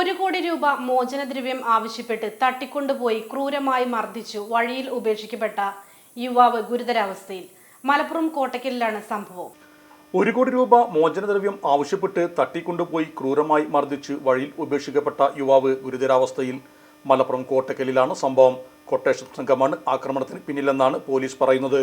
ഒരു കോടി രൂപ മോചനദ്രവ്യം ആവശ്യപ്പെട്ട് തട്ടിക്കൊണ്ടുപോയി ക്രൂരമായി മർദ്ദിച്ചു വഴിയിൽ ഉപേക്ഷിക്കപ്പെട്ട യുവാവ് ഗുരുതരാവസ്ഥയിൽ. മലപ്പുറം കോട്ടക്കലിലാണ് സംഭവം. ഒരു കോടി രൂപ മോചനദ്രവ്യം ആവശ്യപ്പെട്ട് തട്ടിക്കൊണ്ടുപോയി ക്രൂരമായി മർദ്ദിച്ച് വഴിയിൽ ഉപേക്ഷിക്കപ്പെട്ട യുവാവ് ഗുരുതരാവസ്ഥയിൽ. മലപ്പുറം കോട്ടക്കലിലാണ് സംഭവം. കൊട്ടേഷൻ സംഘമാണ് ആക്രമണത്തിന് പിന്നിലെന്നാണ് പോലീസ് പറയുന്നത്.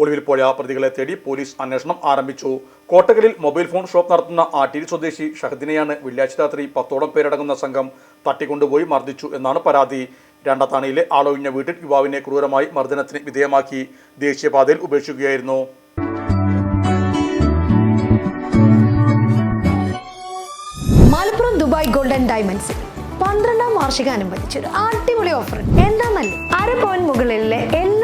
ഒളിവിൽ പോയ പ്രതികളെ തേടി പോലീസ് അന്വേഷണം ആരംഭിച്ചു. കോട്ടകലിൽ മൊബൈൽ ഫോൺ ഷോപ്പ് നടത്തുന്ന ആട്ടീരി സ്വദേശി ഷഹദിനെയാണ് വെള്ളിയാഴ്ച രാത്രി പത്തോളം പേരടങ്ങുന്ന സംഘം തട്ടിക്കൊണ്ടുപോയി മർദ്ദിച്ചു എന്നാണ് പരാതി. രണ്ടത്താണിയിലെ ആളൊഴിഞ്ഞ വീട്ടിൽ യുവാവിനെ ക്രൂരമായി മർദ്ദനത്തിന് വിധേയമാക്കി ദേശീയപാതയിൽ ഉപേക്ഷിക്കുകയായിരുന്നു. Malappuram Dubai golden diamonds. പന്ത്രണ്ടാം വാർഷികം ഒരു അടിപൊളി ഓഫർ. എന്താന്നല്ലേ അര പോയിന്റ് മുകളിലെ എല്ലാ